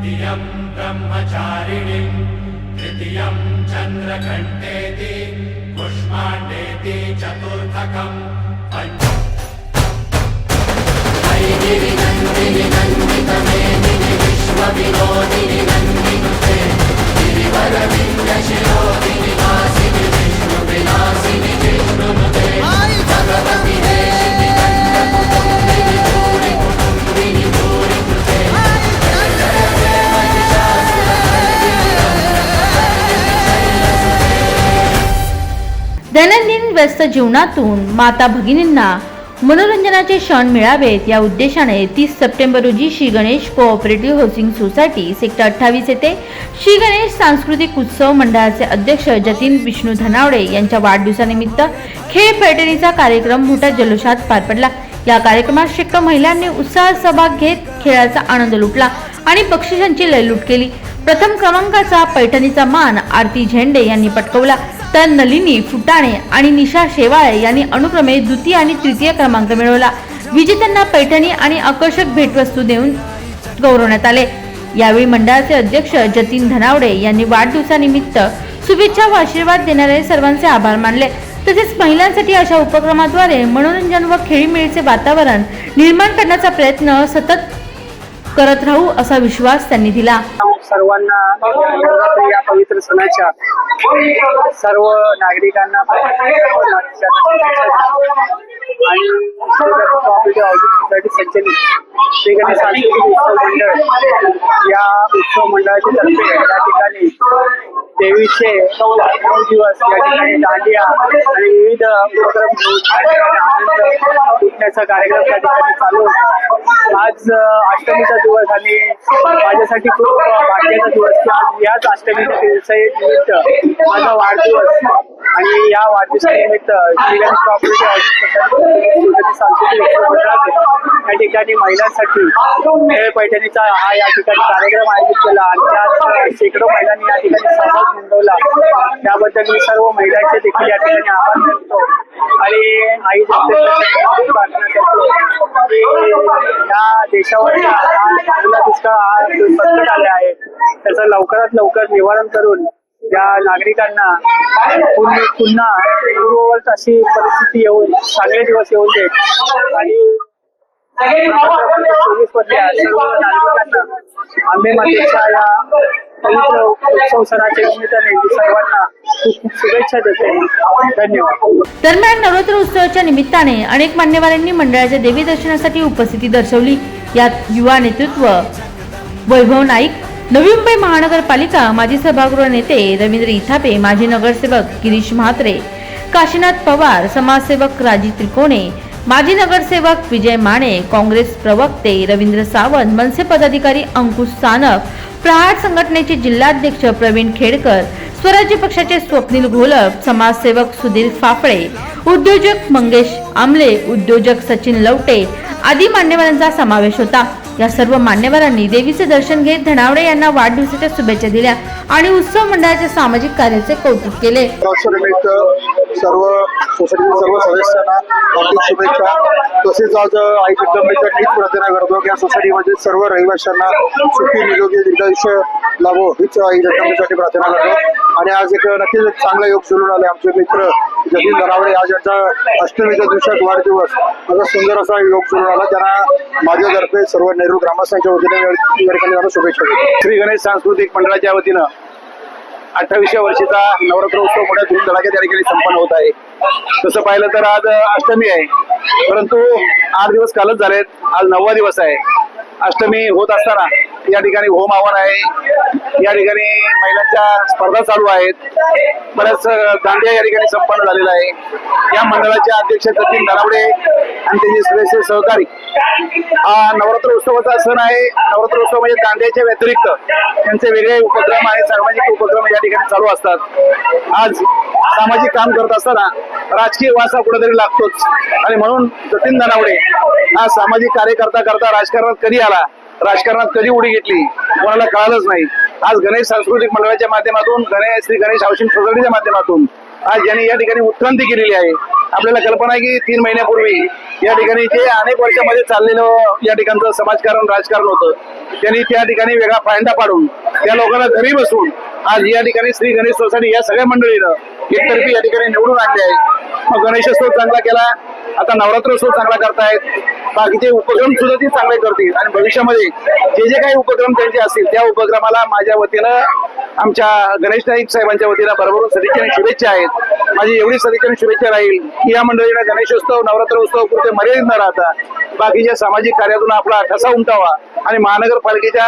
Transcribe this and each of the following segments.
द्वितीयम् ब्रह्मचारिणीम् तृतीयम् चन्द्रघण्टेति पुष्माण्डेति चतुर्थकम्। पञ्च गिरिनन्दिनि नन्दितमेदिनि विश्वविनोदिनि नन्दिनुते गिरिवरविन्दशिरोदिनि दैनंदिन व्यस्त जीवनातून माता भगिनींना मनोरंजनाचे क्षण मिळावेत या उद्देशाने तीस सप्टेंबर रोजी Shri Ganesh cooperative housing society sector अठ्ठावीस येथे श्री गणेश सांस्कृतिक उत्सव मंडळाचे अध्यक्ष जतीन विष्णू धनावडे यांच्या वाढदिवसानिमित्त खेळ पैठणीचा कार्यक्रम मोठ्या जल्लोषात पार पडला. या कार्यक्रमात शेकडो महिलांनी उत्साहात सहभाग घेत खेळाचा आनंद लुटला आणि बक्षिसांची लयलूट केली. प्रथम क्रमांकाचा पैठणीचा मान आरती झेंडे यांनी पटकवला. तर नलिनी फुटाणे आणि निशा शेवाळे यांनी अनुक्रमे द्वितीय आणि तृतीय क्रमांक मिळवला. विजेत्यांना पैठणी आणि आकर्षक भेटवस्तू देऊन गौरवण्यात आले. यावेळी मंडळाचे अध्यक्ष जतीन धनावडे यांनी वाढदिवसानिमित्त शुभेच्छा व आशीर्वाद देणाऱ्या सर्वांचे आभार मानले. तसेच महिलांसाठी अशा उपक्रमाद्वारे मनोरंजन व खेळीमेळीचे वातावरण निर्माण करण्याचा प्रयत्न सतत करत राहू असा विश्वास त्यांनी दिला. सर्वांना या पवित्र सणाच्या सर्व नागरिकांना आणि हाऊसिंग सोसायटी संचलित श्री गणेश सांस्कृतिक उत्सव मंडळ या उत्सव मंडळाच्या तर्फे या ठिकाणी देवीचे नऊ दिवस या ठिकाणी दांडिया आणि विविध उपक्रम घेऊन आनंद कार्यक्रम त्या ठिकाणी चालू आज अष्टमीचा दिवस आणि माझ्यासाठी खूप भाग्याचा दिवस की आज याच अष्टमीच्या दिवसानिमित्त माझा वाढदिवस आणि या वाढदिवसानिमित्त श्रीगण कॉपरेटिव्ह या ठिकाणी महिलांसाठी खेळ पैठणीचा हा या ठिकाणी कार्यक्रम आयोजित केला आणि त्यात शेकडो महिलांनी या ठिकाणी सहभाग नोंदवला. त्याबद्दल मी सर्व महिलांचे देखील या ठिकाणी आभार मानतो. आणि आई या देशावर दुष्काळ हा संकट आले आहे त्याचं लवकरात लवकर निवारण करून या नागरिकांना पुन्हा पुन्हा पूर्ववत अशी परिस्थिती येऊन चांगले दिवस येऊन देत आणि चोवीस मधल्या सर्व नागरिकांना आंबे मातेच्या या पवित्र उत्सव सणाच्या निमित्ताने सर्वांना शुभेच्छा देते. धन्यवाद. दरम्यान नवरात्र उत्सवाच्या निमित्ताने अनेक मान्यवरांनी मंडळाच्या देवी दर्शनासाठी उपस्थिती दर्शवली. यात युवा नेतृत्व वैभव नाईक नवी मुंबई महानगरपालिका माजी सभागृह नेते रवींद्र इथापे माजी नगरसेवक गिरीश म्हात्रे काशीनाथ पवार समाजसेवक राजी त्रिकोणे माजी नगरसेवक विजय माने काँग्रेस प्रवक्ते रवींद्र सावंत मनसे पदाधिकारी अंकुश सानप प्रहार संघटनेचे जिल्हाध्यक्ष प्रवीण खेडकर स्वराज्य पक्षाचे स्वप्नील घोलप समाजसेवक सुधीर फाफळे उद्योजक मंगेश आमले उद्योजक सचिन लवटे आदी मान्यवरांचा समावेश होता. या सर्व मान्यवरांनी देवीचे दर्शन घेत धनावडे यांना वाढदिवसाच्या शुभेच्छा दिल्या आणि उत्सव मंडळाच्या सामाजिक कार्याचे कौतुक केले. सर्व सोसायटीतील सर्व सदस्यांना हार्दिक शुभेच्छा. तसेच आज आई जगदंबेचा नीट प्रार्थना करतो की या सोसायटीमध्ये सर्व रहिवाशांना सुखी निरोगी दीर्घायुष्य लाभो हीच आई जगदंबेसाठी प्रार्थना करतो. आणि आज एक नक्कीच एक चांगला योग सुरू आले आमचे मित्र जतीन दरावडे. आज यांचा अष्टमीच्या दिवसात वाढदिवस. असा सुंदर असा योग सुरू आला त्यांना माझ्यातर्फे सर्व नेहरू ग्रामस्थांच्या वतीने शुभेच्छा देतो. श्री गणेश सांस्कृतिक मंडळाच्या वतीनं अठ्ठावीसव्या वर्षीचा नवरात्र उत्सव मोठ्या धूमधडाक्यात त्या ठिकाणी संपन्न होत आहे. तसं पाहिलं तर आज अष्टमी आहे. परंतु आठ दिवस कालच झालेत. आज नववा दिवस आहे. अष्टमी होत असताना या ठिकाणी होम आव्हान आहे. या ठिकाणी महिलांच्या स्पर्धा चालू आहेत. बऱ्याच दांडिया या ठिकाणी संपन्न झालेला आहे. या मंडळाचे अध्यक्ष सचिन धनावडे आणि त्यांचे सदस्य सहकारी. हा नवरात्र उत्सवाचा सण आहे. नवरात्र उत्सव म्हणजे दांड्याच्या व्यतिरिक्त त्यांचे वेगळे उपक्रम आणि सामाजिक उपक्रम या ठिकाणी चालू असतात. आज सामाजिक काम करत असताना राजकीय वासा कुठेतरी लागतोच. आणि म्हणून जतीन धनावडे हा सामाजिक कार्यकर्ता करता राजकारणात कधी आला राजकारणात कधी उडी घेतली कोणाला कळालंच नाही. आज गणेश सांस्कृतिक मंडळाच्या माध्यमातून गणेश श्री गणेश हाऊसिंग सोसायटीच्या माध्यमातून आज यांनी या ठिकाणी उत्क्रांती केलेली आहे. आपल्याला कल्पना आहे की तीन महिन्यापूर्वी या ठिकाणी जे अनेक वर्षामध्ये चाललेलं या ठिकाणचं समाजकारण राजकारण होतं त्यांनी त्या ठिकाणी वेगळा फायदा पाडून त्या लोकांना घरी बसून आज या ठिकाणी श्री गणेश सोसायटी या सगळ्या मंडळीनं एकतर्फी या ठिकाणी निवडून आणले आहे मग गणेशोत्सव चांगला केला. आता नवरात्रोत्सव चांगला करतायत. बाकीचे उपक्रम सुद्धा ते चांगले करतील. आणि भविष्यामध्ये जे जे काही उपक्रम त्यांचे असतील त्या उपक्रमाला माझ्या वतीनं आमच्या गणेश नाईक साहेबांच्या वतीनं बरोबर सदिच्छा आणि शुभेच्छा आहेत. माझी एवढी सदिच्छा आणि शुभेच्छा राहील की या मंडळीनं गणेशोत्सव नवरात्रोत्सव पुरते मर्यादित न राहता बाकीच्या सामाजिक कार्यातून आपला ठसा उमटावा आणि महानगरपालिकेच्या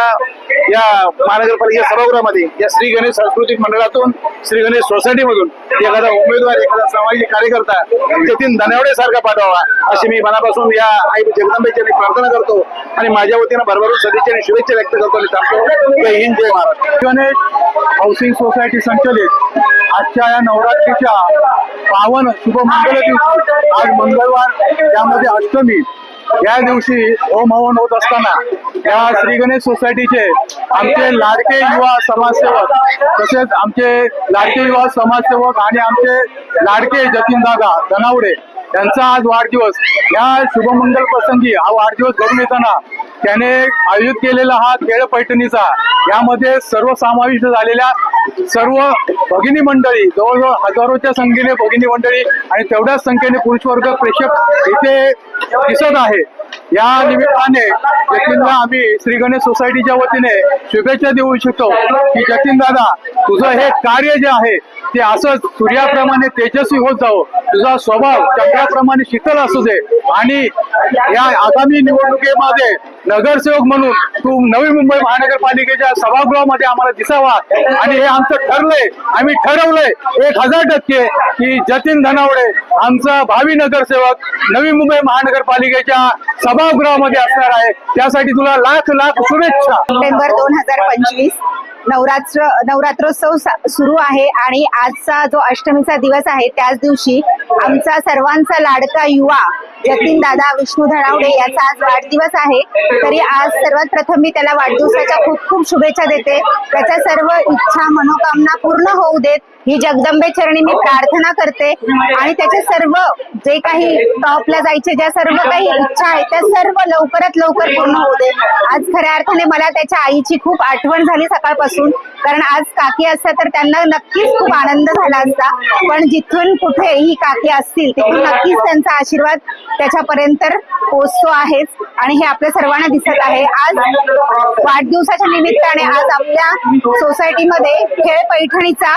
या महानगरपालिका सभागृहामध्ये या श्री गणेश सांस्कृतिक मंडळातून श्री गणेश सोसायटीमधून एखादा उमेदवार एखादा सामाजिक कार्यकर्ता जतीन धनावडे सारखा पाठवावा अशी मी मनापासून या आई जगदंबेच्या मी प्रार्थना करतो आणि माझ्या वतीनं भरभरून सदिच्छा आणि शुभेच्छा व्यक्त करतो आणि सांगतो जय हिंद जय महाराष्ट्र गणेश हाऊसिंग सोसायटी संचलित आजच्या या नवरात्रीच्या पावन शुभ मंगल दिवशी आज मंगळवार त्यामध्ये अष्टमी या दिवशी होम हवन होत असताना या श्री गणेश सोसायटीचे आमचे लाडके युवा समाजसेवक तसेच आमचे लाडके युवा समाजसेवक आणि आमचे लाडके जतीन दादा धनावडे त्यांचा आज वाढदिवस या शुभमंगल प्रसंगी हा वाढदिवस घडून येताना त्याने आयोजित केलेला हा खेळ पैठणीचा यामध्ये सर्वसमाविष्ट झालेल्या सर्व भगिनी मंडळी जवळजवळ हजारोच्या संख्येने भगिनी मंडळी आणि तेवढ्याच संख्येने पुरुष वर्ग प्रेक्षक इथे दिसत आहे या निमित्ताने जतीनला आम्ही श्री गणेश सोसायटीच्या वतीने शुभेच्छा देऊ इच्छितो की जतीन दादा तुझं हे कार्य जे आहे ते असंच सूर्याप्रमाणे तेजस्वी होत जावं. तुझा स्वभाव चंद्राप्रमाणे शीतल असू दे. आणि या आगामी निवडणुकीमध्ये नगरसेवक म्हणून तू नवी मुंबई महानगरपालिकेच्या सभागृहामध्ये आम्हाला दिसावा. आणि हे आमचं ठरलंय आम्ही ठरवलंय एक हजार टक्के की जतीन धनावडे आमचा भावी नगरसेवक नवी मुंबई महानगरपालिकेच्या सभागृहामध्ये असणार आहे. त्यासाठी तुला लाख लाख शुभेच्छा. सप्टेंबर दोन हजार पंचवीस नवरात्र नवरात्रोत्सव सा- सुरू आहे आणि आजचा जो अष्टमीचा दिवस आहे त्याच दिवशी आमचा सर्वांचा लाडका युवा जतीन दादा विष्णू धनावडे याचा आज वाढदिवस आहे. तरी आज सर्वात प्रथम मी त्याला वाढदिवसाच्या खूप खूप शुभेच्छा देते. त्याच्या सर्व इच्छा मनोकामना पूर्ण होऊ देत. ही जगदंबे चरणी मी प्रार्थना करते. आणि त्याचे सर्व जे काही टॉपला जायचे ज्या सर्व काही इच्छा आहेत त्या सर्व लवकरात लवकर पूर्ण होऊ दे. आज खऱ्या अर्थाने मला त्याच्या आईची खूप आठवण झाली सकाळपासून. कारण आज काकी असत्या तर त्यांना नक्कीच खूप आनंद झाला असता. पण जिथून कुठे ही काकी असतील तिथून नक्कीच त्यांचा आशीर्वाद त्याच्यापर्यंत पोहोचतो आहेच. आणि हे आपल्या सर्वांना दिसत आहे. आज वाढदिवसाच्या निमित्ताने आज आपल्या सोसायटीमध्ये खेळ पैठणीचा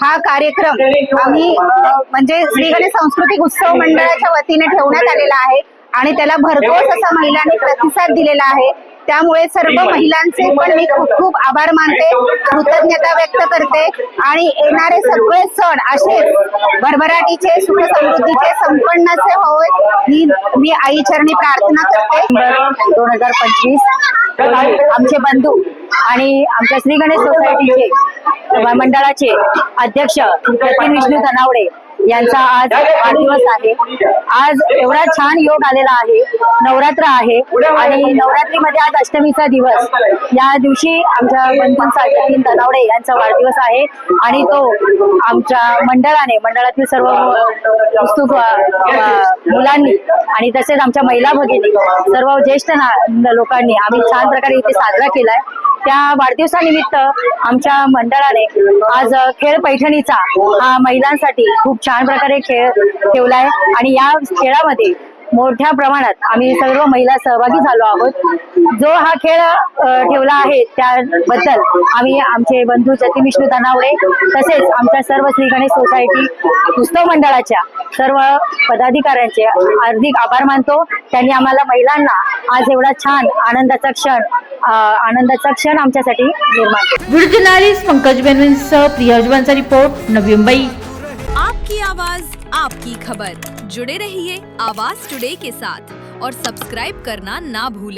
हा कार्यक्रम आम्ही म्हणजे श्री गणेश सांस्कृतिक उत्सव मंडळाच्या वतीने ठेवण्यात आलेला आहे आणि त्याला भरघोस असा महिलांनी प्रतिसाद दिलेला आहे. त्यामुळे सर्व महिलांचे पण मी खूप खूप आभार मानते कृतज्ञता व्यक्त करते आणि येणारे सगळे सण असेच भरभराटीचे सुख समृद्धीचे संपन्नचे होय ही मी आई चरणी प्रार्थना करते. दोन हजार पंचवीस आमचे बंधू आणि आमच्या श्री गणेश सोसायटीचे मंडळाचे अध्यक्ष जतीन विष्णू धनावडे यांचा आज वाढदिवस आहे. आज एवढा छान योग आलेला आहे. नवरात्र आहे. आणि नवरात्रीमध्ये आज अष्टमीचा दिवस. या दिवशी आमच्या बंधूंचा जतीन धनावडे यांचा वाढदिवस आहे. आणि तो आमच्या मंडळाने मंडळातील सर्व उत्सुक मुलांनी आणि तसेच आमच्या महिला भगिनी सर्व ज्येष्ठ ना- लोकांनी आम्ही छान प्रकारे इथे साजरा केलाय. त्या वाढदिवसानिमित्त आमच्या मंडळाने आज खेळ पैठणीचा हा महिलांसाठी खूप छान प्रकारे खेळ ठेवलाय. आणि या खेळामध्ये मोठ्या प्रमाणात आम्ही सर्व महिला सहभागी झालो आहोत. जो हा खेळ ठेवला आहे त्याबद्दल आम्ही आमचे बंधू जती विष्णू धनावडे तसेच आमच्या सर्व श्री गणेश सोसायटी उत्सव मंडळाच्या सर्व पदाधिकाऱ्यांचे हार्दिक आभार मानतो. त्यांनी आम्हाला महिलांना आज एवढा छान आनंदाचा क्षण आनंदाचा क्षण आमच्यासाठी निर्माण पंकज प्रिया हजवांचा रिपोर्ट नवी मुंबई. आपकी आवाज आपकी खबर. जुड़े रहिए आवाज टुडे के साथ और सब्सक्राइब करना ना भूलें।